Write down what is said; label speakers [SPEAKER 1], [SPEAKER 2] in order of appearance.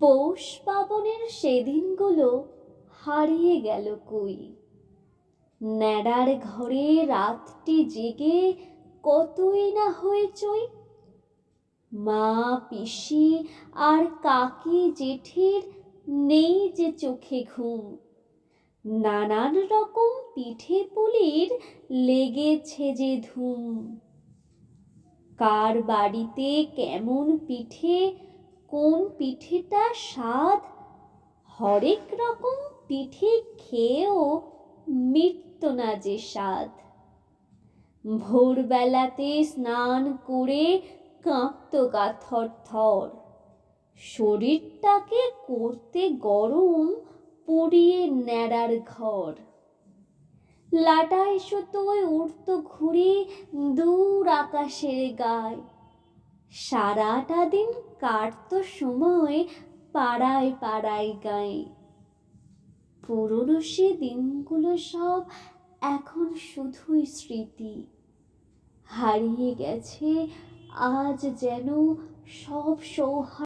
[SPEAKER 1] পৌষ পাবনের সেদিনগুলো হারিয়ে গেল কই। ন্যাড়ার ঘরে রাতটি জেগে কতই না হয়েছই মা, পিসি আর কাকি জেঠির নেই যে চোখে ঘুম। নানান রকম পিঠে পুলির লেগেছে যে ধুম। কার বাড়িতে কেমন পিঠে কোন পিঠেটা স্বাদ? হরেক রকম পিঠে খেয়েও মিটত না যে স্বাদ। ভোরবেলাতে স্নান করে কাঁপত গা থর। থর শরীরটাকে করতে গরম পুড়িয়ে ন্যাড়ার ঘর। লাটা এসো সুতোয় উঠত ঘুরে দূর আকাশের গায়। সারাটা দিন কাটত সময় পাড়ায় পাড়ায় গায়ে। পুরনো সে দিনগুলো সব এখন শুধুই স্মৃতি। হারিয়ে গেছে আজ যেন সব সৌহার্দ্য